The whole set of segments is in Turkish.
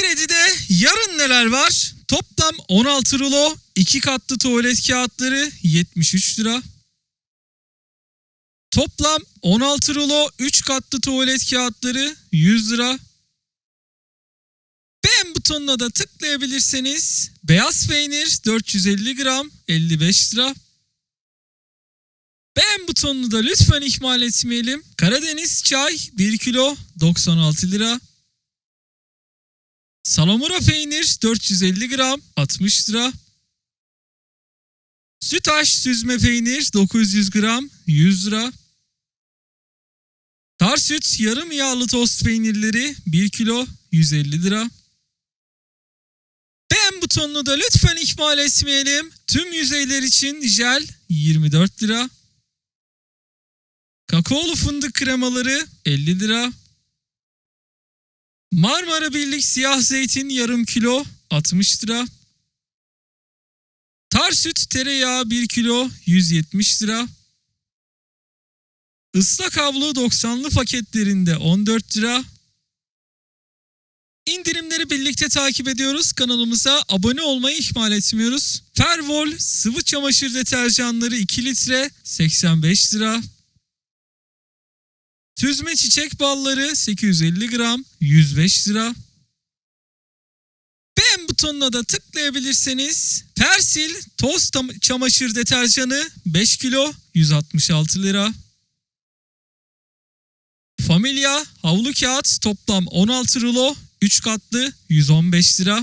Kredide yarın neler var? Toplam 16 rulo, 2 katlı tuvalet kağıtları 73 lira. Toplam 16 rulo, 3 katlı tuvalet kağıtları 100 lira. Beğen butonuna da tıklayabilirseniz beyaz peynir 450 gram 55 lira. Beğen butonunu da lütfen ihmal etmeyelim. Karadeniz çay 1 kilo 96 lira. Salamura peynir 450 gram 60 lira. Sütaş süzme peynir 900 gram 100 lira. Tarsüt yarım yağlı tost peynirleri 1 kilo 150 lira. Beğen butonunu da lütfen ihmal etmeyelim. Tüm yüzeyler için jel 24 lira. Kakaolu fındık kremaları 50 lira. Marmara Birlik siyah zeytin yarım kilo 60 lira. Tar süt tereyağı 1 kilo 170 lira. Islak havlu 90'lı paketlerinde 14 lira. İndirimleri birlikte takip ediyoruz. Kanalımıza abone olmayı ihmal etmiyoruz. Fervol sıvı çamaşır deterjanları 2 litre 85 lira. Süzme çiçek balları 850 gram 105 lira. Beğen butonuna da tıklayabilirseniz Persil toz çamaşır deterjanı 5 kilo 166 lira. Familia havlu kağıt toplam 16 rulo 3 katlı 115 lira.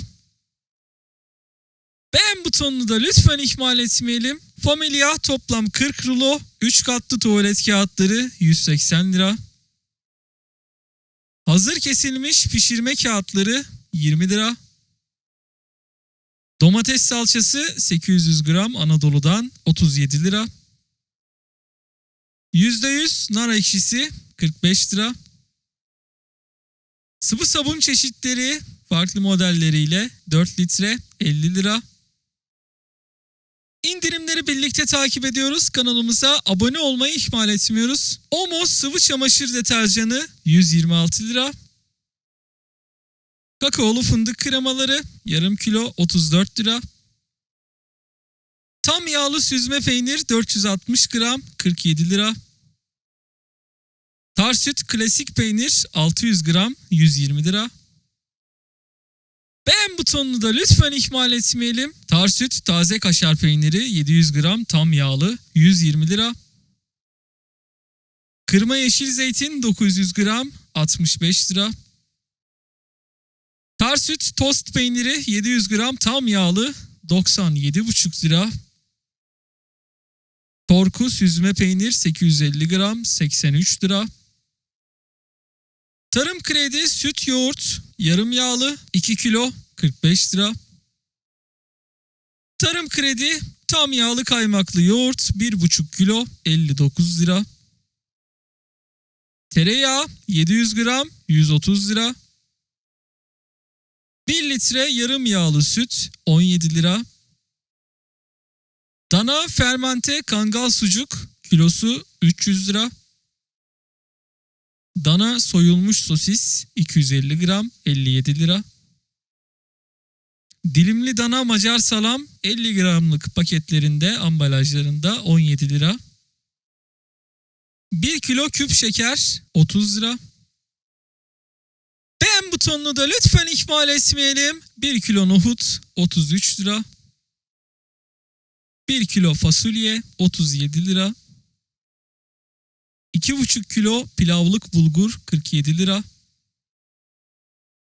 Beğen butonunu da lütfen ihmal etmeyelim. Familia toplam 40 rulo 3 katlı tuvalet kağıtları 180 lira. Hazır kesilmiş pişirme kağıtları 20 lira. Domates salçası 800 gram Anadolu'dan 37 lira. %100 nar ekşisi 45 lira. Sıvı sabun çeşitleri farklı modelleriyle 4 litre 50 lira. İndirimleri birlikte takip ediyoruz. Kanalımıza abone olmayı ihmal etmiyoruz. Omo sıvı çamaşır deterjanı 126 lira. Kakaolu fındık kremaları yarım kilo 34 lira. Tam yağlı süzme peynir 460 gram 47 lira. Tarsüt klasik peynir 600 gram 120 lira. Beğen butonunu da lütfen ihmal etmeyelim. Tarsüt taze kaşar peyniri 700 gram tam yağlı 120 lira. Kırma yeşil zeytin 900 gram 65 lira. Tarsüt tost peyniri 700 gram tam yağlı 97,5 lira. Torku süzme peynir 850 gram 83 lira. Tarım kredi süt yoğurt yarım yağlı 2 kilo 45 lira. Tarım kredi tam yağlı kaymaklı yoğurt 1,5 kilo 59 lira. Tereyağı 700 gram 130 lira. 1 litre yarım yağlı süt 17 lira. Dana fermente kangal sucuk kilosu 300 lira. Dana soyulmuş sosis 250 gram 57 lira. Dilimli dana macar salam 50 gramlık paketlerinde ambalajlarında 17 lira. 1 kilo küp şeker 30 lira. Beğen butonunu da lütfen ihmal etmeyelim. 1 kilo nohut 33 lira. 1 kilo fasulye 37 lira. 2,5 kilo pilavlık bulgur 47 lira.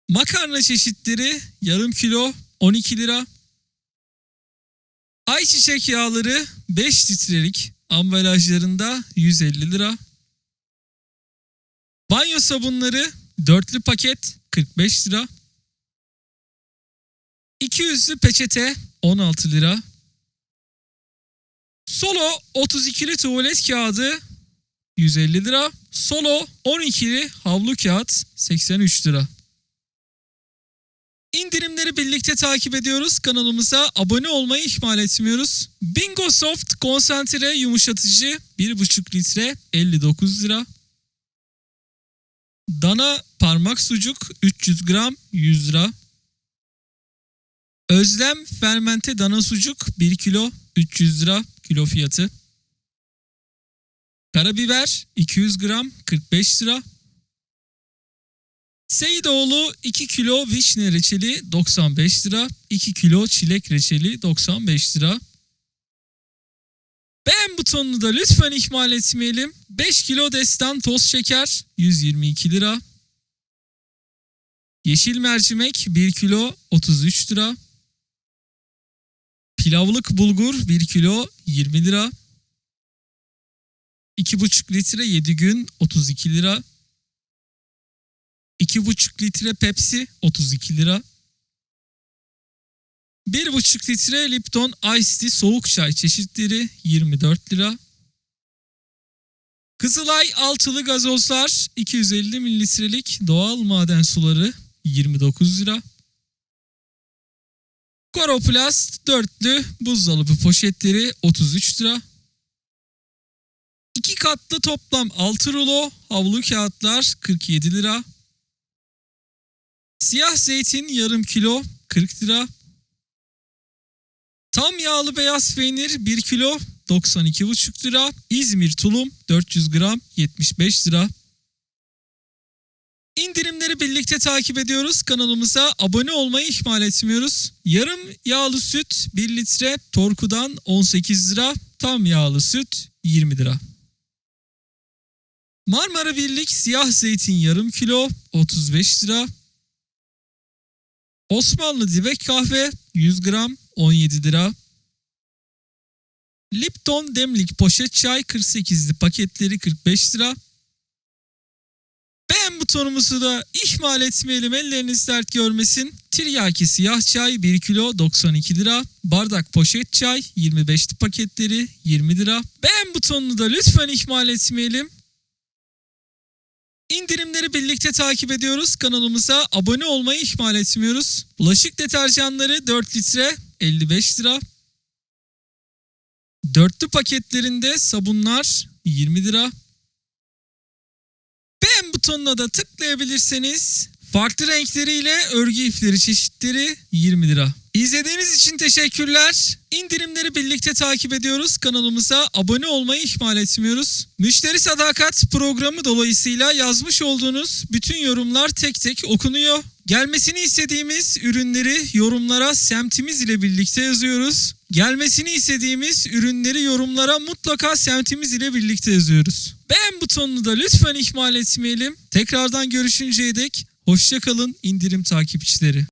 Makarna çeşitleri yarım kilo 12 lira. Ayçiçek yağları 5 litrelik ambalajlarında 150 lira. Banyo sabunları dörtlü paket 45 lira. 200'lü peçete 16 lira. Solo 32'li tuvalet kağıdı 150 lira. Solo 12'li havlu kağıt 83 lira. İndirimleri birlikte takip ediyoruz. Kanalımıza abone olmayı ihmal etmiyoruz. Bingo Soft konsantre yumuşatıcı 1,5 litre 59 lira. Dana parmak sucuk 300 gram 100 lira. Özlem fermente dana sucuk 1 kilo 300 lira kilo fiyatı. Karabiber 200 gram 45 lira. Seyidoğlu 2 kilo vişne reçeli 95 lira. 2 kilo çilek reçeli 95 lira. Beğen butonunu da lütfen ihmal etmeyelim. 5 kilo destan toz şeker 122 lira. Yeşil mercimek 1 kilo 33 lira. Pilavlık bulgur 1 kilo 20 lira. 2,5 litre 7 gün 32 lira. 2,5 litre Pepsi 32 lira. 1,5 litre Lipton Ice Tea soğuk çay çeşitleri 24 lira. Kızılay altılı gazozlar 250 mililitrelik doğal maden suları 29 lira. Koroplast dörtlü buzdolabı poşetleri 33 lira. İki katlı toplam 6 rulo havlu kağıtlar 47 lira. Siyah zeytin yarım kilo 40 lira. Tam yağlı beyaz peynir 1 kilo 92,5 lira. İzmir tulum 400 gram 75 lira. İndirimleri birlikte takip ediyoruz. Kanalımıza abone olmayı ihmal etmiyoruz. Yarım yağlı süt 1 litre Torku'dan 18 lira. Tam yağlı süt 20 lira. Marmara Birlik siyah zeytin yarım kilo 35 lira. Osmanlı dibek kahve 100 gram 17 lira. Lipton demlik poşet çay 48'li paketleri 45 lira. Beğen butonumuzu da ihmal etmeyelim elleriniz dert görmesin. Tiryaki siyah çay 1 kilo 92 lira. Bardak poşet çay 25'li paketleri 20 lira. Beğen butonunu da lütfen ihmal etmeyelim. İndirimleri birlikte takip ediyoruz. Kanalımıza abone olmayı ihmal etmiyoruz. Bulaşık deterjanları 4 litre 55 lira. Dörtlü paketlerinde sabunlar 20 lira. Beğen butonuna da tıklayabilirseniz farklı renkleriyle örgü ipleri çeşitleri 20 lira. İzlediğiniz için teşekkürler. İndirimleri birlikte takip ediyoruz. Kanalımıza abone olmayı ihmal etmiyoruz. Müşteri Sadakat programı dolayısıyla yazmış olduğunuz bütün yorumlar tek tek okunuyor. Gelmesini istediğimiz ürünleri yorumlara semtimiz ile birlikte yazıyoruz. Gelmesini istediğimiz ürünleri yorumlara mutlaka semtimiz ile birlikte yazıyoruz. Beğen butonunu da lütfen ihmal etmeyelim. Tekrardan görüşünceye dek hoşçakalın indirim takipçileri.